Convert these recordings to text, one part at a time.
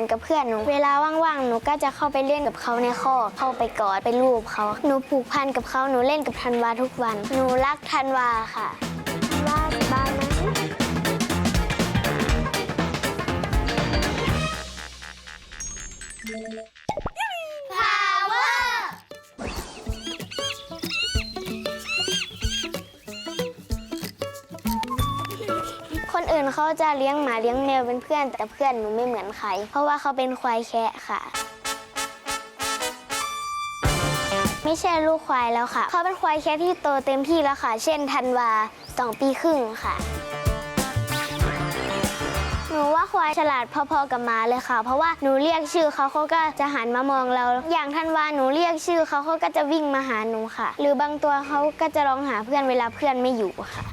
กันกับเพื่อนหนู เวลาว่างๆ หนูก็จะเข้าไปเล่นกับเขาในคอเข้าไปกอด ไปรูปเขา หนูผูกพันกับเขาหนูเล่นกับธันวาทุกวัน หนูรักธันวาค่ะวาบ้านนะ อื่นเขาจะเลี้ยงหมาเลี้ยงแมวเป็นเพื่อน แต่เพื่อนหนูไม่เหมือนใคร เพราะว่าเขาเป็นควายแคะค่ะ ไม่ใช่ลูกควายแล้วค่ะ เขาเป็นควายแคะที่โตเต็มที่แล้วค่ะ เช่นธันวาสองปีครึ่งค่ะหนูว่าควายฉลาดพอๆกับหมาเลยค่ะ เพราะว่าหนูเรียกชื่อเขาเขาก็จะหันมามองเรา อย่างธันวาหนูเรียกชื่อเขาเขาก็จะวิ่งมาหาหนูค่ะ หรือบางตัวเขาก็จะร้องหาเพื่อนเวลาเพื่อนไม่อยู่ค่ะ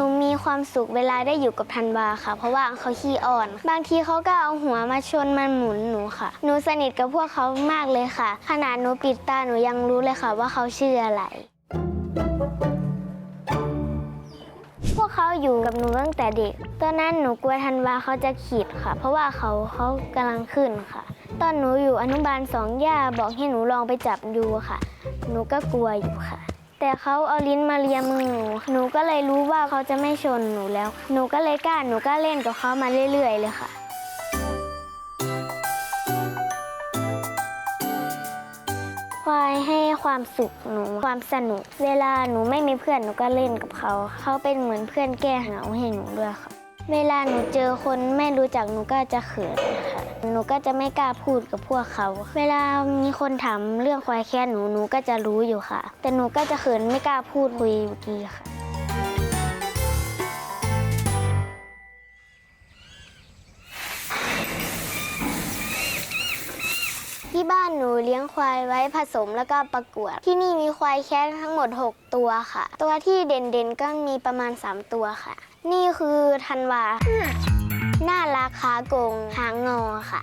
หนูมีความสุขเวลาได้อยู่กับธันวาค่ะ เพราะว่าเขาขี้อ่อน บางทีเขาก็เอาหัวมาชนมันหมุนหนูค่ะ หนูสนิทกับพวกเขามากเลยค่ะ ขนาดหนูปิดตาหนูยังรู้เลยค่ะว่าเขาชื่ออะไร พวกเขาอยู่กับหนูตั้งแต่เด็ก ตอนนั้นหนูกลัวธันวาเขาจะขีดค่ะ เพราะว่าเขาเขากำลังขึ้นค่ะ ตอนหนูอยู่อนุบาลสองย่าบอกให้หนูลองไปจับดูค่ะ หนูก็กลัวอยู่ค่ะ แต่เขาเอาลิ้นมาเลียมือหนู หนูก็เลยรู้ว่าเขาจะไม่ชนหนูแล้ว หนูก็เลยกล้า หนูก็เล่นกับเขามาเรื่อย ๆ เลยค่ะ ควายให้ความสุขหนู ความสนุก เวลาหนูไม่มีเพื่อนหนูก็เล่นกับเขา เขาเป็นเหมือนเพื่อนแก้เหงาให้หนูด้วยค่ะ เวลาหนูเจอคนไม่รู้จักหนูก็จะเขินค่ะ หนูก็จะไม่กล้าพูดกับพวกเขา เวลามีคนถามเรื่องควายแค่หนูหนูก็จะรู้อยู่ค่ะ แต่หนูก็จะเขินไม่กล้าพูดคุยอยู่ดีค่ะที่บ้านหนูเลี้ยงควายไว้ผสมแล้วก็ประกวด ที่นี่มีควายแค่ทั้งหมด 6 ตัวค่ะ ตัวที่เด่นๆก็มีประมาณ 3 ตัวค่ะ นี่คือธันวา น้าราคาโกงหางงอค่ะ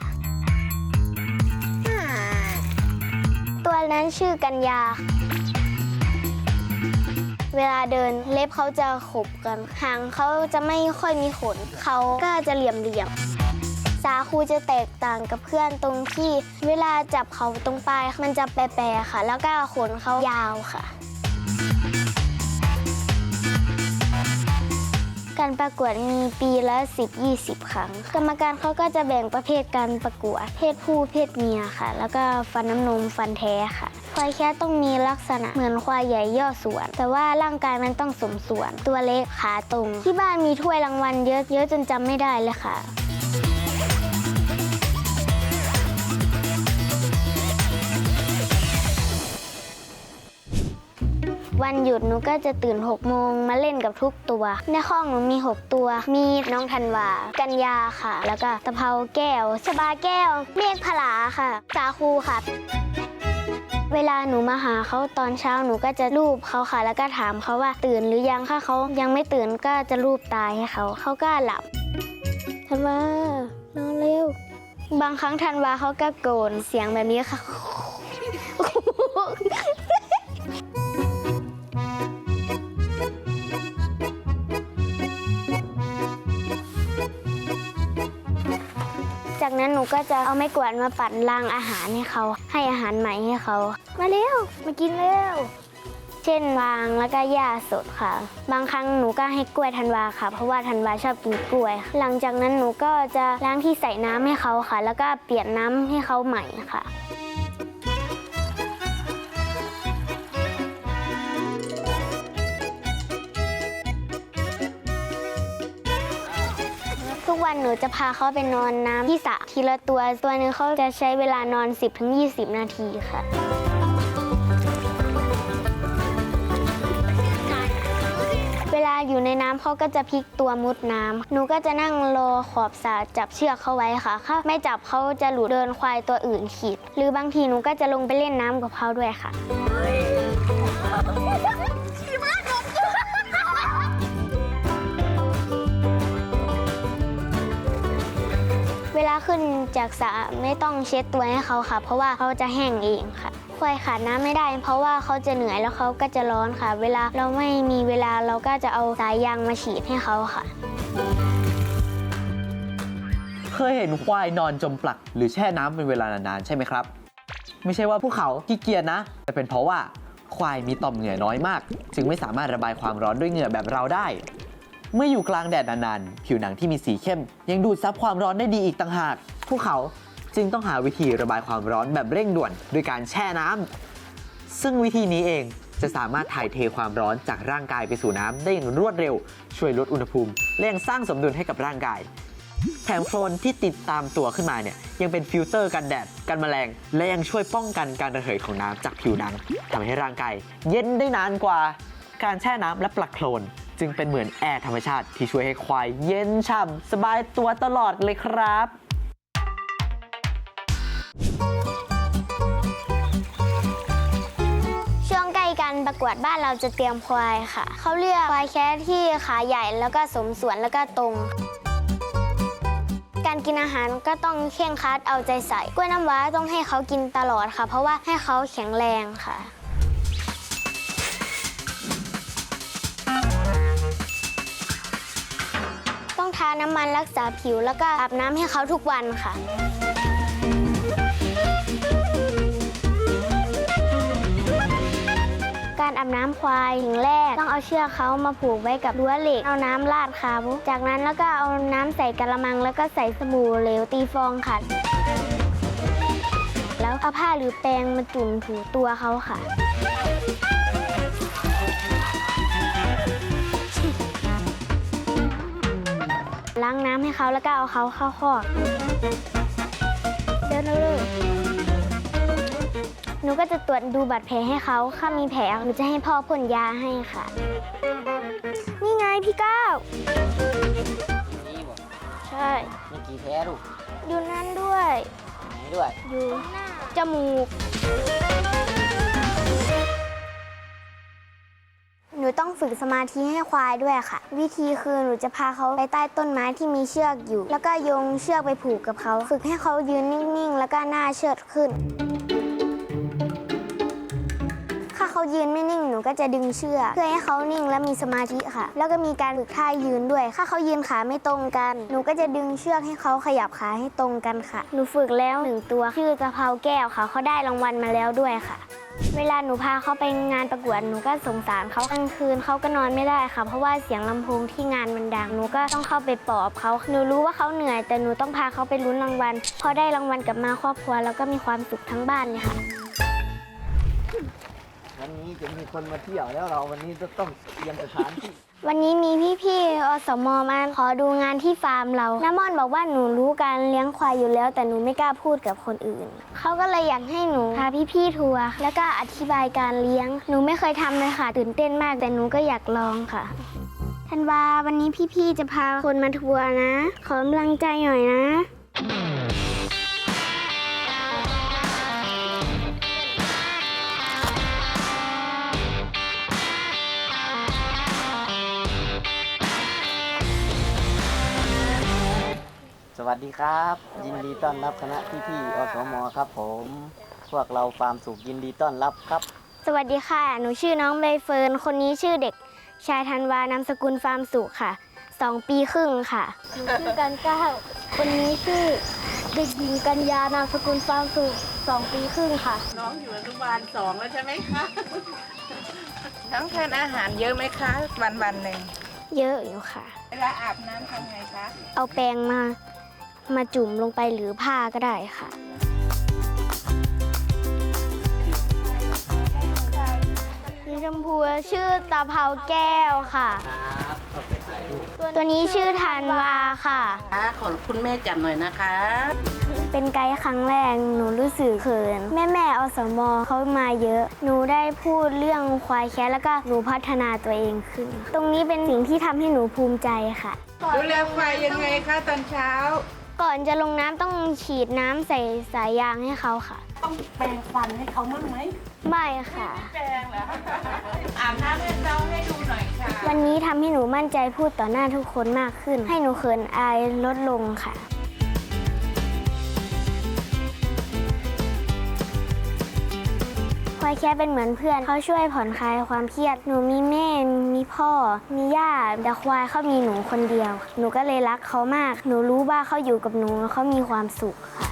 ตัวนั้นชื่อกัญญา เวลาเดินเล็บเขาจะขบกัน หางเขาจะไม่ค่อยมีขน เขาก็จะเหลี่ยมๆสาคูจะแตกต่างกับเพื่อนตรงที่ เวลาจับเขาตรงปลายมันจะแปรๆค่ะ แล้วก็ขนเขายาวค่ะ การประกวดมีปีละ 10-20 ครั้ง กรรมการเขาก็จะแบ่งประเภทการประกวด เพศผู้เพศเมียค่ะ แล้วก็ฟันน้ำนมฟันแท้ค่ะ ควายแค่ต้องมีลักษณะเหมือนควายใหญ่ย่อส่วน แต่ว่าร่างกายมันต้องสมส่วน ตัวเล็กขาตรง ที่บ้านมีถ้วยรางวัลเยอะเยอะจนจำไม่ได้เลยค่ะ วันหยุดหนูก็จะตื่น6โมงมาเล่นกับทุกตัว ในห้องหนูมี 6 ตัว มีน้องธันวา กัญญาค่ะ แล้วก็ตะเภาแก้วชบาแก้ว เมฆผลาค่ะ สาคูค่ะเวลาหนูมาหาเขาตอนเช้าหนูก็จะรูปเขาค่ะ แล้วก็ถามเขาว่าตื่นหรือยังถ้าเขายังไม่ตื่นก็จะรูปตายให้เขาเขาก็หลับธันวานอนเร็ว บางครั้งธันวาเขาก็โกนเสียงแบบนี้ค่ะ จากนั้นหนูก็จะเอาไม้กวาดมาปัดรางอาหารให้เขา ให้อาหารใหม่ให้เขา มาเร็ว มากินเร็ว เช่นวางแล้วก็หญ้าสดค่ะ บางครั้งหนูก็ให้กล้วยธันวาค่ะ เพราะว่าธันวาชอบกินกล้วย หลังจากนั้นหนูก็จะล้างที่ใส่น้ำให้เขาค่ะ แล้วก็เปลี่ยนน้ำให้เขาใหม่ค่ะ วันหนูจะพาเขาไปนอนน้ำที่สระทีละตัว ตัวหนึงเขาจะใช้เวลานอน 10-20 นาทีค่ะเวลาอยู่ในน้ำเขาก็จะพลิกตัวมุดน้ำหนูก็จะนั่งรอขอบสระจับเชือกเขาไว้ค่ะถ้าไม่จับเขาจะหลุดเดินควายตัวอื่นขีด หรือบางทีหนูก็จะลงไปเล่นน้ำกับเขาด้วยค่ะ ขึ้นจากสระไม่ต้องเช็ดตัวให้เขาค่ะ เพราะว่าเขาจะแห้งเองค่ะควายขาดน้ำไม่ได้ เพราะว่าเขาจะเหนื่อยแล้วเขาก็จะร้อนค่ะ เวลาเราไม่มีเวลาเราก็จะเอาสายยางมาฉีดให้เขาค่ะ เคยเห็นควายนอนจมปลัก หรือแช่น้ำเป็นเวลานานๆใช่ไหมครับ ไม่ใช่ว่าพวกเขาขี้เกียจนะ แต่เป็นเพราะว่าควายมีต่อมเหงื่อน้อยมาก จึงไม่สามารถระบายความร้อนด้วยเหงื่อแบบเราได้ เมื่ออยู่กลางแดดนานๆ ผิวหนังที่มีสีเข้ม ยังดูดซับความร้อนได้ดีอีกต่างหาก พวกเขาจึงต้องหาวิธีระบายความร้อนแบบเร่งด่วนด้วยการแช่น้ำซึ่งวิธีนี้เองจะสามารถถ่ายเทความร้อนจากร่างกายไปสู่น้ำได้อย่างรวดเร็ว ช่วยลดอุณหภูมิและยังสร้างสมดุลให้กับร่างกาย แถมโคลนที่ติดตามตัวขึ้นมาเนี่ยยังเป็นฟิลเตอร์กันแดดกันแมลง และยังช่วยป้องกันการระเหยของน้ำจากผิวหนังทำให้ร่างกายเย็นได้นานกว่าการแช่น้ำและปลักโคลน จึงเป็นเหมือนแอร์ธรรมชาติที่ช่วยให้ควายเย็นฉ่ำสบายตัวตลอดเลยครับช่วงใกล้การประกวดบ้านเราจะเตรียมควายค่ะ เขาเลือกควายแค่ที่ขาใหญ่แล้วก็สมส่วนแล้วก็ตรง การกินอาหารก็ต้องเคร่งครัดเอาใจใส่ กล้วยน้ำว้าต้องให้เขากินตลอดค่ะ เพราะว่าให้เขาแข็งแรงค่ะ น้ำมันรักษาผิว แล้วก็อาบน้ำให้เขาทุกวันค่ะ การอาบน้ำควายถึงแรก ต้องเอาเชือกเขามาผูกไว้กับรั้วเหล็ก เอาน้ำราดเขาจากนั้นแล้วก็เอาน้ำใส่กระมัง แล้วก็ใส่สบู่เหลวตีฟองค่ะ แล้วเอาผ้าหรือแปรงมาจุ่มถูตัวเขาค่ะ ล้างน้ำให้เขาแล้วก็เอาเขาเข้าคอกเดินเร็วๆหนูก็จะตรวจดูบาดแผลให้เขาถ้ามีแผลหนูจะให้พ่อพ่นยาให้ค่ะ นี่ไงพี่ก้าวนี่บอกใช่ มีกี่แพ้ลูกอยู่นั่นด้วย ไหนด้วย อยู่จมูก ต้องฝึกสมาธิให้ควายด้วยค่ะ วิธีคือหนูจะพาเขาไปใต้ต้นไม้ที่มีเชือกอยู่ แล้วก็โยงเชือกไปผูกกับเขา ฝึกให้เขายืนนิ่งๆ แล้วก็หน้าเชิดขึ้น ยืนไม่นิ่งหนูก็จะดึงเชือกเพื่อให้เขานิ่งและมีสมาธิค่ะ แล้วก็มีการฝึกท่ายืนด้วย ถ้าเขายืนขาไม่ตรงกัน หนูก็จะดึงเชือกให้เขาขยับขาให้ตรงกันค่ะ หนูฝึกแล้วหนึ่งตัวชื่อตะเภาแก้วค่ะเขาได้รางวัลมาแล้วด้วยค่ะเวลาหนูพาเขาไปงานประกวดหนูก็สงสารเขากลางคืนเขาก็นอนไม่ได้ค่ะ เพราะว่าเสียงลำโพงที่งานมันดังหนูก็ต้องเข้าไปปลอบเขาหนูรู้ว่าเขาเหนื่อย แต่หนูต้องพาเขาไปลุ้นรางวัลพอได้รางวัลกลับมาครอบครัวแล้วก็มีความสุขทั้งบ้านเลยค่ะ วันนี้จะมีคนมาเที่ยวแล้วเราวันนี้จะต้องเตรียมสถานที่ วันนี้มีพี่ๆอสมมาขอดูงานที่ฟาร์มเราน้ามอนบอกว่าหนูรู้การเลี้ยงควายอยู่แล้ว แต่หนูไม่กล้าพูดกับคนอื่น เขาก็เลยอยากให้หนูพาพี่ๆทัวร์แล้วก็อธิบายการเลี้ยง หนูไม่เคยทำเลยค่ะ ตื่นเต้นมากแต่หนูก็อยากลองค่ะธันวาวันนี้พี่ๆจะพาคนมาทัวร์นะ ขอกำลังใจหน่อยนะ สวัสดีครับ ยินดีต้อนรับคณะพี่ๆอสมครับผม พวกเราฟาร์มสุขยินดีต้อนรับครับ สวัสดีค่ะ หนูชื่อน้องใบเฟิร์น คนนี้ชื่อเด็ก ชายธันวานามสกุลฟาร์มสุขค่ะ สองปีครึ่งค่ะ หนูชื่อกันก้าวคนนี้ชื่อเด็กหญิงกัญญานามสกุลฟาร์มสุขสองปีครึ่งค่ะ น้องอยู่อนุบาลสองแล้วใช่ไหมคะน้องทานอาหารเยอะไหมคะ วันวันๆหนึ่งเยอะอยู่ค่ะ เวลาอาบน้ำทำไงคะ เอาแปรงมา มาจุ่มลงไปหรือผ้าก็ได้ค่ะ สีชมพูชื่อตาเภาแก้วค่ะตัวนี้ชื่อธันวาค่ะขอคุณแม่จับหน่อยนะคะ เป็นไกด์ครั้งแรกหนูรู้สึกเขิน แม่แม่ๆอสมเขามาเยอะ หนูได้พูดเรื่องควายแคะแล้วก็หนูพัฒนาตัวเองขึ้น ตรงนี้เป็นสิ่งที่ทำให้หนูภูมิใจค่ะ ดูแลควายยังไงคะตอนเช้า ก่อนจะลงน้ำต้องฉีดน้ำใส่สายยางให้เขาค่ะ ต้องแปรงฟันให้เขามั่งไหมไม่ค่ะ แปรงเหรออาบน้ำให้เราให้ดูหน่อยค่ะ วันนี้ทำให้หนูมั่นใจพูดต่อหน้าทุกคนมากขึ้น ให้หนูเขินอายลดลงค่ะ วายแค่เป็นเหมือนเพื่อนเขาช่วยผ่อนคลายความเครียด หนูมีแม่ มีพ่อ มีย่าแต่ควายเขามีหนูคนเดียว หนูก็เลยรักเขามาก หนูรู้ว่าเขาอยู่กับหนูแล้วเขามีความสุขค่ะ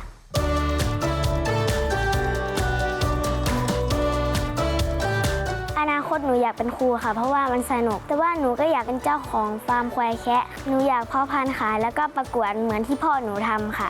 อนาคตหนูอยากเป็นครูค่ะ เพราะว่ามันสนุก แต่ว่าหนูก็อยากเป็นเจ้าของฟาร์มควายแคะ หนูอยากเพาะพันธุ์ขายแล้วก็ประกวดเหมือนที่พ่อหนูทำค่ะ